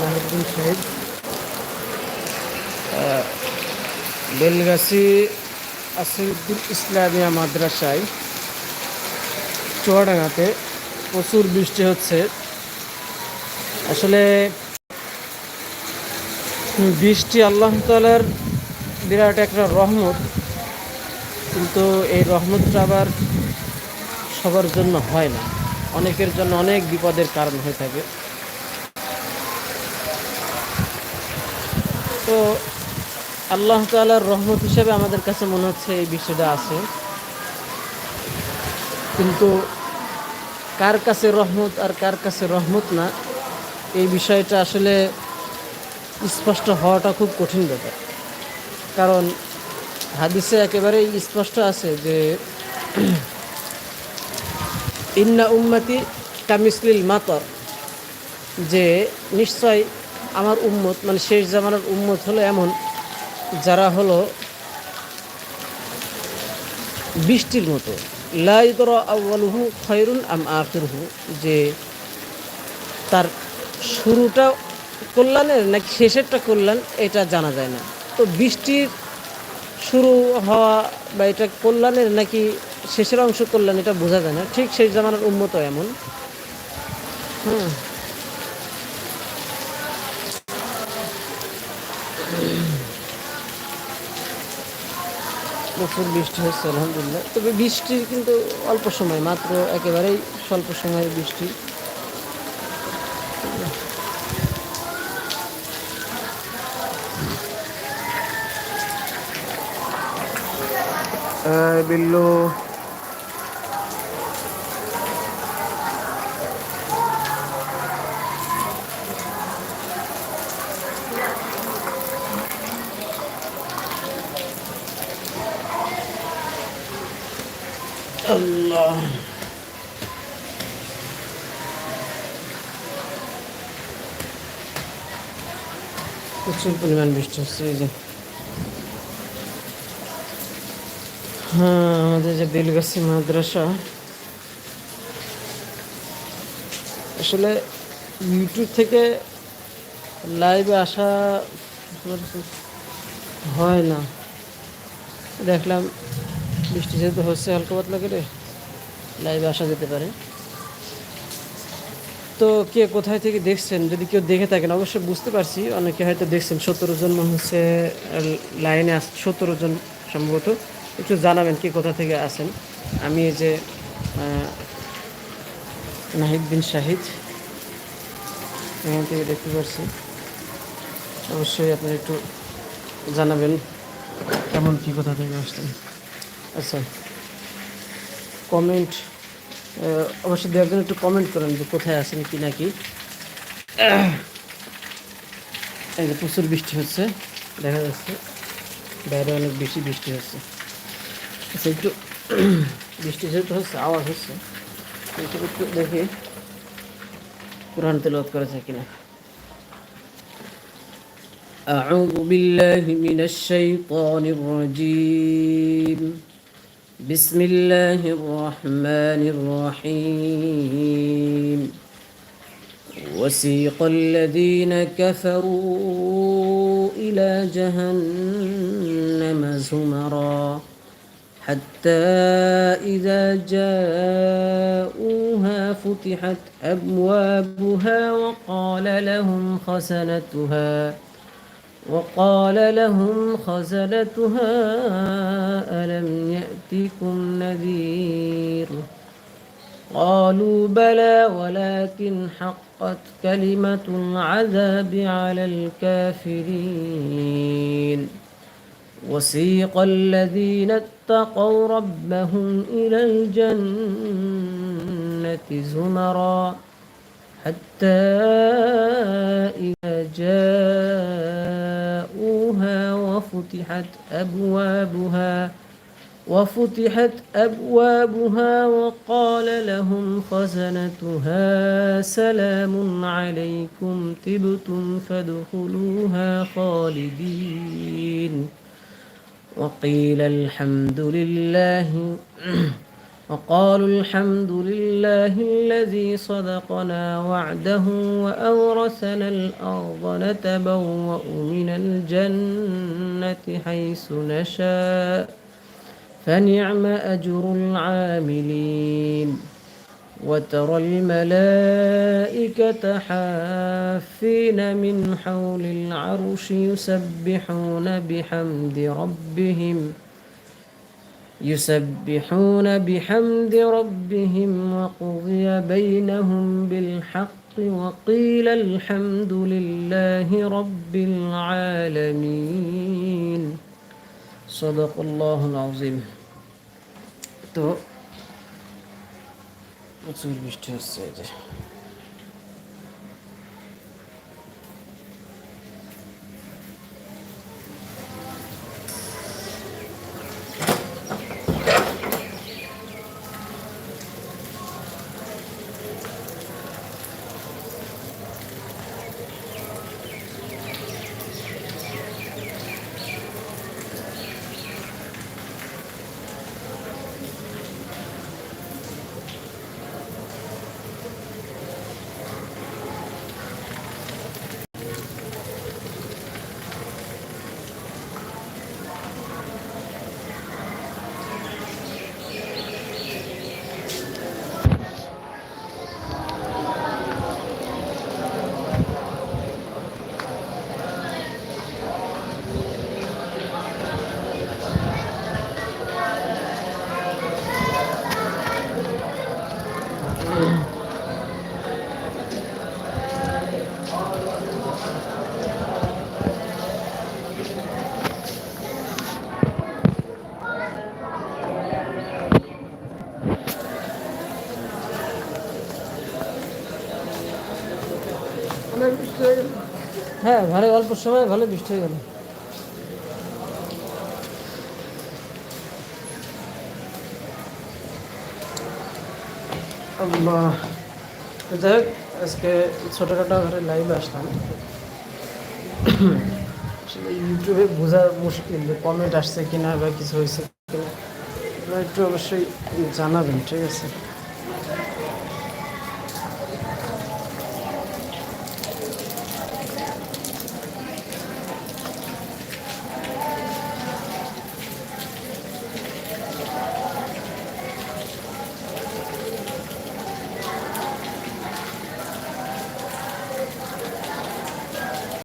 নাহিদ্দিন সাহেব বেলগাছি আসিরুদ্দিন ইসলামিয়া মাদ্রাসায় চুয়াডাঙ্গাতে প্রচুর বৃষ্টি হচ্ছে। আসলে বৃষ্টি আল্লাহ তালার বিরাট একটা রহমত, কিন্তু এই রহমতটা আবার সবার জন্য হয় না। অনেকের জন্য অনেক বিপদের কারণ হয়ে থাকে। তো আল্লাহ তালার রহমত হিসাবে আমাদের কাছে মনে হচ্ছে এই বিষয়টা আছে। কিন্তু কার কাছে রহমত আর কার কাছে রহমত না, এই বিষয়টা আসলে স্পষ্ট হওয়াটা খুব কঠিন ব্যাপার। কারণ হাদিসে একেবারেই স্পষ্ট আছে যে, ইন্না উম্মতি কামিসলিল মাতর, যে নিশ্চয় আমার উম্মত মানে শেষ জামানার উম্মত হলো এমন যারা হলো বৃষ্টির মতো। লাইদর আউ্বালুহু খয়রুন আম আখিরহু, যে তার শুরুটা কল্যাণের নাকি শেষেরটা কল্যাণ, এটা জানা যায় না। তো বৃষ্টির শুরু হওয়া বা এটা কল্যাণের নাকি শেষের অংশ কল্যাণ, এটা বোঝা যায় না। ঠিক সেই জামানার উন্মত এমন। হুম। প্রচুর বৃষ্টি হচ্ছে, আলহামদুলিল্লাহ। তবে বৃষ্টির কিন্তু অল্প সময়, মাত্র একেবারেই স্বল্প সময়ের বৃষ্টি। বিল্লু আল্লাহ প্রচুর পরিমাণ বৃষ্টি হচ্ছে এই যে হ্যাঁ আমাদের যে বেলগাছি মাদ্রাসা আসলে ইউটিউব থেকে লাইভে আসা হয় না দেখলাম বৃষ্টি যেহেতু হচ্ছে, হালকা পাতলা করে লাইভে আসা যেতে পারে। তো কে কোথায় থেকে দেখছেন? যদি কেউ দেখে থাকেন, অবশ্যই বুঝতে পারছি। অনেকে হয়তো দেখছেন, সতেরো জন হচ্ছে লাইনে আস, সতেরো জন সম্ভবত। একটু জানাবেন কে কোথা থেকে আসেন আমি এই যে নাহিদ বিন শাহিদ, এখান থেকে দেখতে পাচ্ছি অবশ্যই আপনি একটু জানাবেন। কেমন, কী কোথা থেকে আসছেন? আচ্ছা কমেন্ট অবশ্যই দু একজন একটু কমেন্ট করেন যে কোথায় আছেন কি নাকি এই যে প্রচুর বৃষ্টি হচ্ছে দেখা যাচ্ছে বাইরে অনেক বেশি বৃষ্টি হচ্ছে আচ্ছা একটু বৃষ্টি যেহেতু হচ্ছে আওয়াজ হচ্ছে একটু একটু দেখি কোরআন তেলাওয়াত করেছে কিনা أعوذ بالله من الشيطان الرجيم بسم الله الرحمن الرحيم. وسيق الذين كفروا إلى جهنم زمرا حتى إذا جاءوها فتحت أبوابها وقال لهم خزنتها وقال لهم خزنتها ألم يأتكم نذير. قالوا بلى ولكن حقت كلمة العذاب على الكافرين. وسيق الذين اتقوا ربهم إلى الجنة زمرا حتى إذا جاءوها وفتحت أبوابها. وفتحت أبوابها وقال لهم خزنتها سلام عليكم تبتم فادخلوها خالدين. وقيل الحمد لله وقالوا الحمد لله الذي صدقنا وعده وأورثنا الأرض نتبوأ من الجنة حيث نشاء. فنعم أجر العاملين. وترى الملائكة حافين من حول العرش يسبحون بحمد ربهم ۖ يسبحون بحمد ربهم. وقضي بينهم بالحق وقيل الحمد لله رب العالمين. সদকুল্লাহ আজিম তো প্রচুর বৃষ্টি হচ্ছে ভালো অল্প সময়, ভালো বৃষ্টি হয়ে গেল। আজকে ছোটোখাটো ঘরে লাইভ আসলাম। আসলে ইউটিউবে বোঝা মুশকিল যে কমেন্ট আসছে কিনা বা কিছু হয়েছে কিনা। একটু অবশ্যই জানাবেন, ঠিক আছে?